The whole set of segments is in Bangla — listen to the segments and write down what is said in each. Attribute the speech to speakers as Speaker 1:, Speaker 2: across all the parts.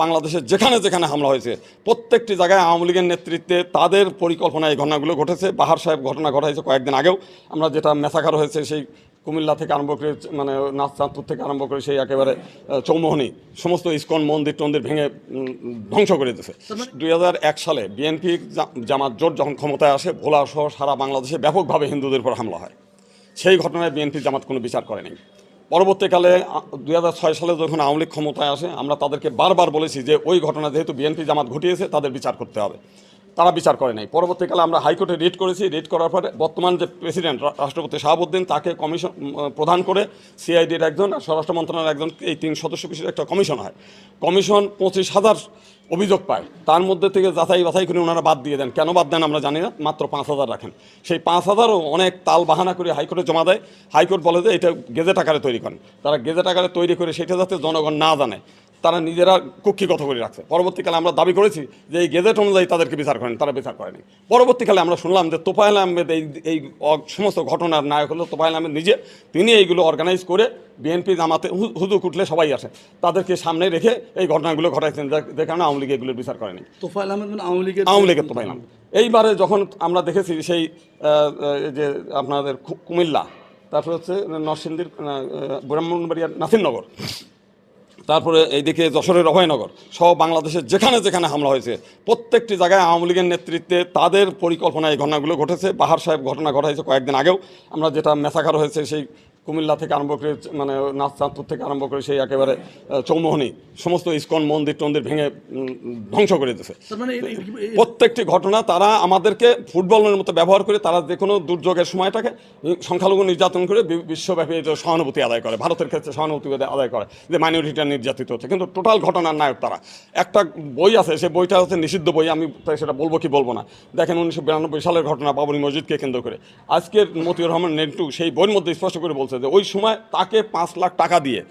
Speaker 1: বাংলাদেশের যেখানে যেখানে হামলা হয়েছে প্রত্যেকটি জায়গায় আওয়ামী লীগের নেতৃত্বে তাদের পরিকল্পনায় এই ঘটনাগুলো ঘটেছে। বাহার সাহেব ঘটনা ঘটাইছে কয়েকদিন আগেও। আমরা যেটা মেসাকার হয়েছে সেই কুমিল্লা থেকে আরম্ভ করে মানে নাচচাঁদপুর থেকে আরম্ভ করে সেই একেবারে চৌমোহনী সমস্ত ইস্কন মন্দির টন্দির ভেঙে ধ্বংস করে দিয়েছে। দুই হাজার এক সালে বিএনপি জামাত জোট যখন ক্ষমতায় আসে ভোলা সহ সারা বাংলাদেশে ব্যাপকভাবে হিন্দুদের উপর হামলা হয়। সেই ঘটনায় বিএনপি জামাত কোনো বিচার করেনি। পরবর্তীকালে দুই হাজার ছয় সালে যখন আওয়ামী ক্ষমতায় আসে, আমরা তাদেরকে বারবার বলেছি যে ওই ঘটনা যেহেতু বিএনপি জামাত ঘটিয়েছে, তাদের বিচার করতে হবে। তারা বিচার করে নাই। পরবর্তীকালে আমরা হাইকোর্টে রিট করেছি। রিট করার পরে বর্তমান যে প্রেসিডেন্ট রাষ্ট্রপতি শাহাবুদ্দিন, তাকে কমিশন প্রধান করে সিআইডির একজন আর স্বরাষ্ট্র মন্ত্রণালয়ের একজন, এই তিন সদস্য বিশিষ্ট একটা কমিশন হয়। কমিশন পঁচিশ হাজার অভিযোগ পায়। তার মধ্যে থেকে যাচাই বাছাই করে ওনারা বাদ দিয়ে দেন। কেন বাদ দেন আমরা জানি না। মাত্র পাঁচ হাজার রাখেন। সেই পাঁচ হাজারও অনেক তাল বাহানা করে হাইকোর্টে জমা দেয়। হাইকোর্ট বলে যে এটা গেজেট আকারে তৈরি করেন। তারা গেজেট আকারে তৈরি করে সেটা যাতে জনগণ না জানে। তারা নিজেরা কুক্ষিগত করে রাখছে। পরবর্তীকালে আমরা দাবি করেছি যে এই গেজেট অনুযায়ী তাদেরকে বিচার করেন তারা বিচার করেনি। পরবর্তীকালে আমরা শুনলাম যে তোফায়েল আহমেদ এই এই সমস্ত ঘটনার নায়ক হলো তোফায়েল আহমেদ নিজে। তিনি এইগুলো অর্গানাইজ করে বিএনপি জামাতে হু- হুজু কুটলে সবাই আসে। তাদেরকে সামনে রেখে এই ঘটনাগুলো ঘটাইছেন যে- কারণে আওয়ামী লীগ এগুলোর বিচার করেনি।
Speaker 2: তোফায়েল আহমেদ মানে আওয়ামী লীগের
Speaker 1: আওয়ামী লীগের তোফায়েল আহমেদ। এইবারে যখন আমরা দেখেছি সেই যে আপনাদের কুমিল্লা তারপর হচ্ছে নরসিংদীর ব্রাহ্মণবাড়িয়ার নাসিরনগর। তারপরে এইদিকে যশোরের অভয়নগর সব বাংলাদেশের যেখানে যেখানে হামলা হয়েছে, প্রত্যেকটি জায়গায় আওয়ামী লীগের নেতৃত্বে তাদের পরিকল্পনায় এই ঘটনাগুলো ঘটেছে। বাহার সাহেব ঘটনা ঘটাইছে কয়েকদিন আগেও। আমরা যেটা মেসাকার হয়েছে সেই কুমিল্লা থেকে আরম্ভ করে মানে নাচ নাচচাঁদপুর থেকে আরম্ভ করে সেই একেবারে চৌমোহনী সমস্ত ইস্কন মন্দির টন্দির ভেঙে ধ্বংস করে দিয়েছে।
Speaker 2: মানে
Speaker 1: প্রত্যেকটি ঘটনা তারা আমাদেরকে ফুটবলের মতো ব্যবহার করে তারা যে কোনো দুর্যোগের সময়টাকে সংখ্যালঘু নির্যাতন করে বিশ্বব্যাপী এটা সহানুভূতি আদায় করে ভারতের ক্ষেত্রে সহানুভূতি আদায় করে যে মাইনরিটিটা নির্যাতিত হচ্ছে। কিন্তু টোটাল ঘটনার নায়ক তারা। একটা বই আছে সে বইটা হচ্ছে নিষিদ্ধ বই আমি তাই সেটা বলব কি বলব না। দেখেন উনিশশো বিরানব্বই সালের ঘটনা বাবরি মসজিদকে কেন্দ্র করে। আজকের মতিউর রহমান নেন্টু সেই বইয়ের মধ্যে স্পষ্ট করে বলছে যে ওই সময় তাকে পাঁচ লাখ টাকা দিয়ে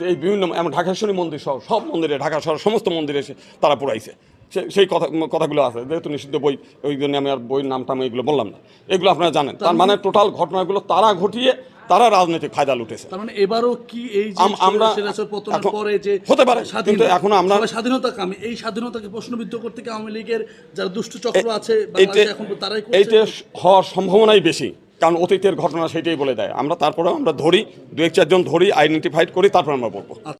Speaker 1: এই বিভিন্ন এমন ঢাকেশ্বরী মন্দির সহ সব মন্দিরে ঢাকা শহর সমস্ত মন্দিরে এসে তারা পুরাইছে সে- সেই কথা কথাগুলো আছে। যেহেতু নিষিদ্ধ বই ওই জন্য আমি আর বইয়ের নামটা আমি এগুলো বললাম না। এগুলো আপনারা জানেন। তার মানে টোটাল ঘটনাগুলো তারা ঘটিয়ে তারা রাজনৈতিক ফায়দা লুটেছে।
Speaker 2: তার মানে এবারও কি এই
Speaker 1: আম- আমরা
Speaker 2: পরে যে
Speaker 1: হতে পারে, কিন্তু এখনও আমরা-
Speaker 2: স্বাধীনতা কামী এই স্বাধীনতাকে প্রশ্নবিদ্ধ করতে কি আওয়ামী লীগের যারা দুষ্ট চক্র আছে
Speaker 1: এইটা হওয়ার সম্ভাবনাই বেশি। কারণ অতীতের ঘটনা সেটাই বলে দেয়। আমরা তারপরে আমরা ধরি দু এক চারজন ধরি আইডেন্টিফাইড করি, তারপর আমরা বলব।